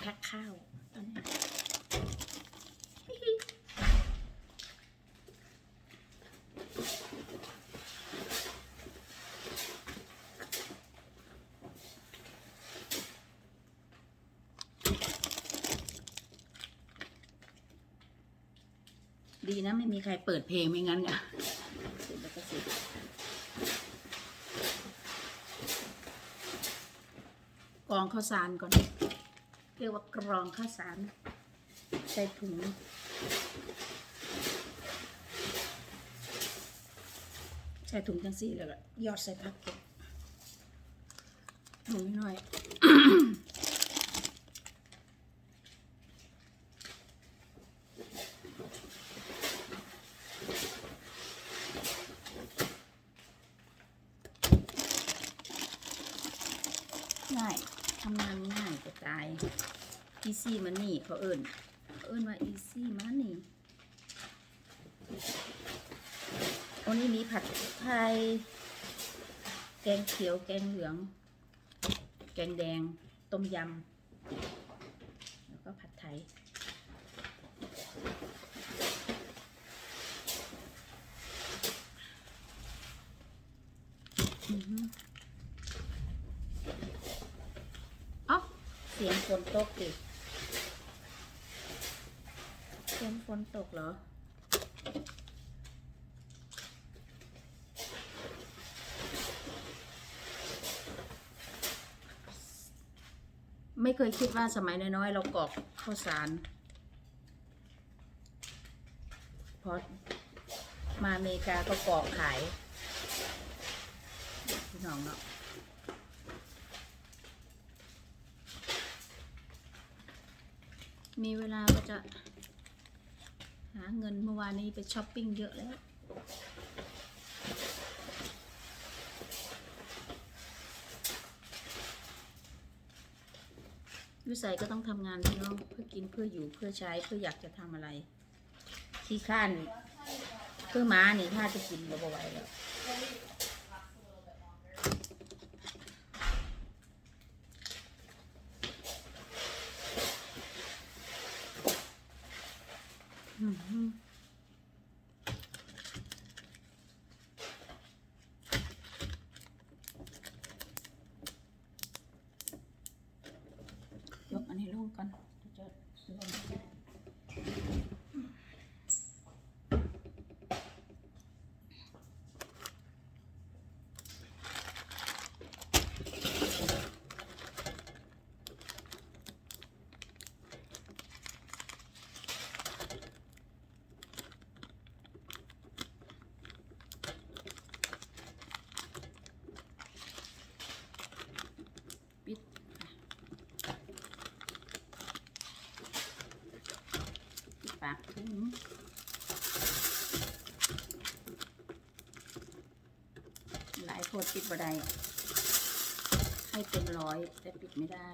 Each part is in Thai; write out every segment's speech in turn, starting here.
แพ็คข้าวตอนนี้ดีนะ ไม่มีใครเปิดเพลงไม่งั้นอะเสร็จแล้วก็สร็จกองข้าวสารก่อน เรียกว่ากรองข้าวสาร ใส่ถุงใส่ถุงจังสี่แล้วก็ยอดใส่พักเก็บถุงน้อยๆง่ายทำงาน ง่ายจะตาย easy money เขาเอิญเขาเอิญว่า easy money วันนี้มีผัดไทย แกงเขียว แกงเหลือง แกงแดง ต้มยำ แล้วก็ผัดไทย อือา เสียงฝนตกดิเสียงฝนตกเหรอ ไม่เคยคิดว่าสมัยน้อยๆเรากรอกข้าวสาร พอมาอเมริกาก็กรอกขายพี่น้องเนาะ มีเวลาก็จะหาเงินเมื่อวานนี้ไปช้อปปิ้งเยอะแล้ววิสัยก็ต้องทำงานพี่น้องเพื่อกินเพื่ออยู่เพื่อใช้เพื่ออยากจะทำอะไรที่ข้านเพื่อม้านี่ถ้าจะกินเราบ่ไหวแล้วอือหือ ยกอันนี้ลงก่อนจะจะลงไม่ได้ปิดอะปิดปากถุง หลายโพดปิดบ่ได้ให้เต็มร้อยแต่ปิดไม่ได้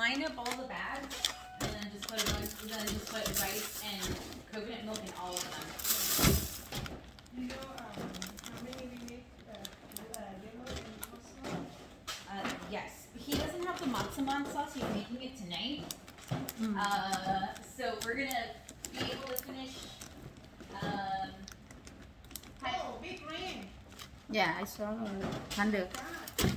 line up all the bags and then just put a bunch, and then just put rice and coconut milk in all of them. You know, um, how many we make, uh, uh, lemon and? Uh, yes, he doesn't have the matsuman sauce, he's making it tonight. Mm. Uh, so we're gonna be able to finish, um, Oh, big rain. Yeah I saw thunder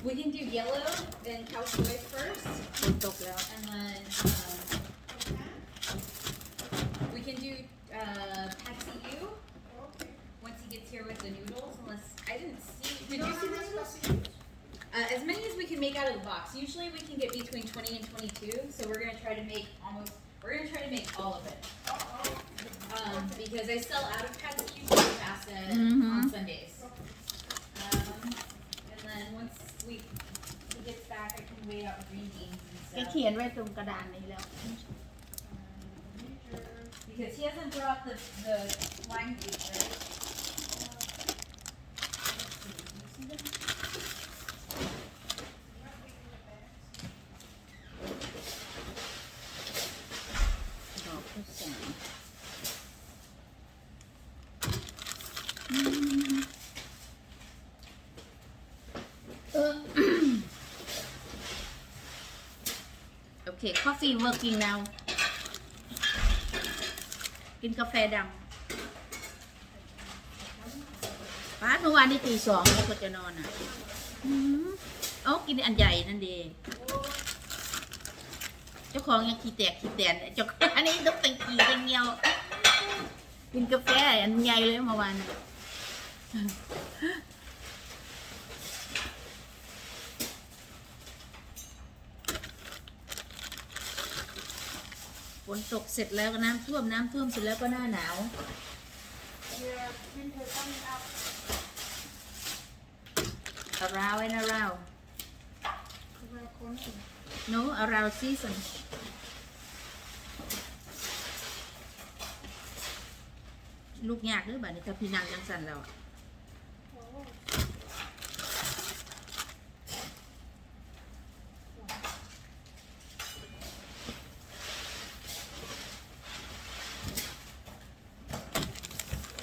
we can do yellow, then cow soy first, ฝนตกแล้ว and then, um, we can do, uh, Patsy U. Okay. once he gets here with the noodles, unless I didn't see. You Did know you how see the much noodles? does it use? Uh, as many as we can make out of the box. Usually we can get between 20 and 22, so we're gonna try to make almost. We're gonna try to make all of it. Oh, oh. Um, because I sell out of Pat's usually pasta Mhm. on Sundays. He gets back, I can weigh out green beans แก and stuff. เขียนไว้ตรงกระดานนี้แล้ว Um, Because he hasn't brought the, the wine juice, right? Let's see, you see this? ดอกข้าวสารเออโอเค coffee working now กินกาแฟดำป้าเมื่อวานนี้ตีสองแล้วก็จะนอนอะเอ้ากินอันใหญ่นั่นเดเจ้าของยังขี้แตกขี้แตนเจ้าของอันนี้ต้องเป็นขี้เป็นเงียวกินกาแฟอันใหญ่เลยเมื่อวาน น่ะฝนตกเสร็จแล้วก็น้ำท่วมน้ำท่วมเสร็จแล้วก็หน้าหนาว Yeah, winter coming up. around and around Around corner. no around season ลูกยากหรือเปล่านี่ถ้าพี่นางจังสั่นเราอะ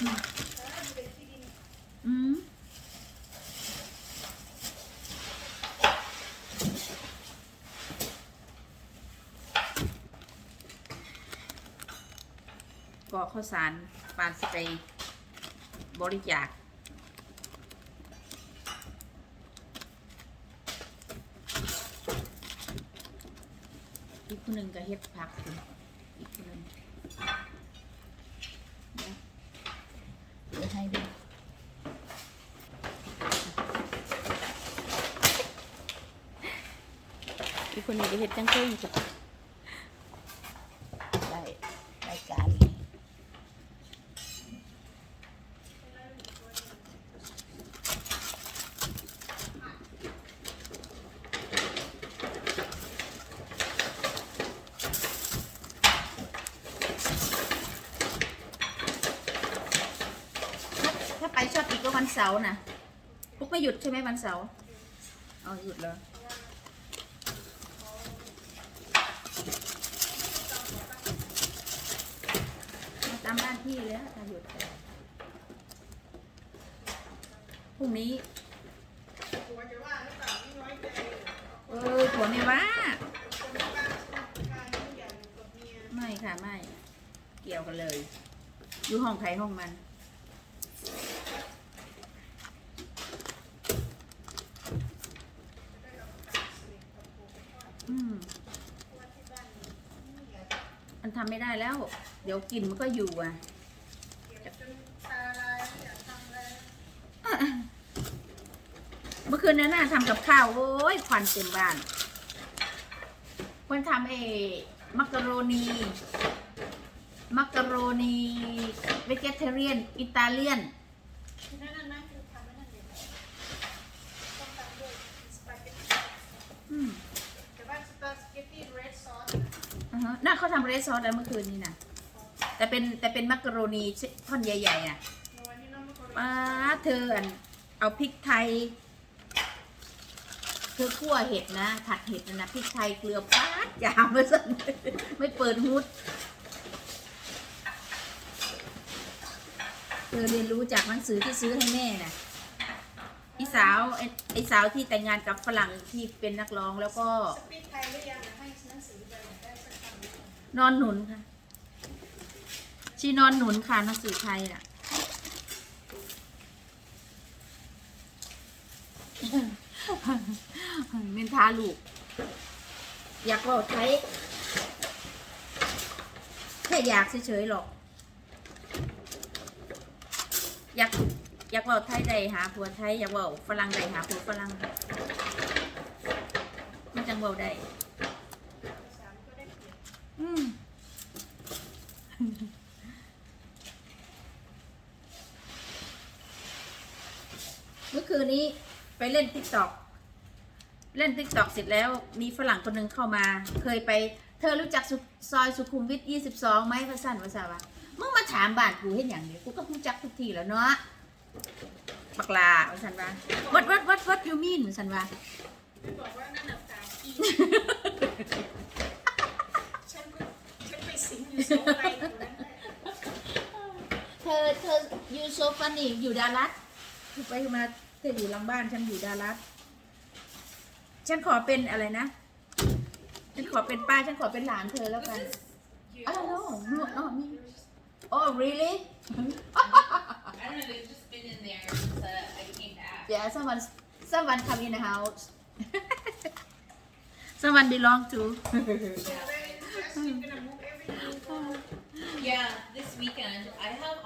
Oh. อืม กอข้าวสารปานสไปบริจาคอีกคนหนึ่งก็เฮ็ดผักอีกคนหนึ่งเดี๋ยวให้ดูอีกคนนี้ก็เฮ็ดจังเกิ้งจ้ะได้รายการนี้ถ้าไปชอบอีกก็ วันเสาร์นะปุ๊กไม่หยุดใช่ไหมวันเสาร์เอาหยุดเลยตามหน้าที่แล้วถ้าหยุดพรุ่งนี้หัวจะว่าหรือเปล่าไม่น้อยใจเอออผัวไม่ว่าไม่ค่ะ ไม่ เกี่ยวกันเลย อยู่ห้องใครห้องมัน ได้รับการสนิทกับผมเพราะ อืม ว่าที่บ้านไม่อยาก มัน ทำไม่ได้แล้ว เดี๋ยวกลินมันก็อยู่อะเก็บจนตาลายไงเมื่อคืนนั้นน่ะทำกับข้าวโอ้ยควันเต็มบ้านคนทำเอมักกะโรนี มักกะโรนีเวเจเทเรียน อิตาเลียนนั่นนั่นคือทำไม่นั่นเองต้องทำด้วยสปาเกตตี้ อืม แต่ว่าสปาเกตตี้เรดซอส อ่าะน่าเขาทำเรสซอสแล้วเมื่อคืนนี้นะแต่เป็นแต่เป็นมักกะโรนีท่อนใหญ่ๆอะในวันนี้น้องไม่คนป้าเธออันเอาพริกไทย เธอคั่วเห็ดนะ ผัดเห็ดนะพริกไทยเกลือป้าดยามไม่สนไม่เปิดฮุดเธอเรียนรู้จากหนังสือที่ซื้อให้แม่น่ะไอ้สาวไอไอ้สาวที่แต่งงานกับฝรั่งที่เป็นนักร้องแล้วก็ นอนหนุนค่ะ ชีนอนหนุนค่ะหนังสือไทยน่ะ เมนทาลูก อยากเว่าไทย แค่อยากเฉยๆหรอก อยากอยากเว่าไทยใดหาผัวไทย อยากเว่าฝรั่งใดหาผัวฝรั่งมันจังเว่าได้ ภาษามันก็ได้เปรียบ อืม เมื่อคืนนี้ไปเล่นติ๊กต็อกเล่นติ๊กต็อกเสร็จแล้วมีฝรั่งคนหนึ่งเข้ามา เคยไปเธอรู้จักซอยสุขุมวิท22ไหมพระสันภาษาวะมึงมาถามบ้านกูเห็นอย่างนี้กูก็รู้จักทุกทีแล้วเนาะบักลาพระสันวะ what what what what you mean พระสันวะไม่บอกว่านั่นน่ะตาอีฉันก็ฉันไปสิงอยู่โซนอะไรอยู่นั้นแหละเธอเธอ you so funny อยู่ดารัส ไปมาเธออยู่หลังบ้านฉันอยู่ดารัสฉันขอเป็นอะไรนะ ฉันขอเป็นป้าฉันขอเป็นหลานเธอแล้วกัน Yours? I don't know no not me oh really I don't know. They've just been in there since uh, I came back. yeah someone someone come in the house someone belong to Just you're gonna move everything. Yeah, this weekend I have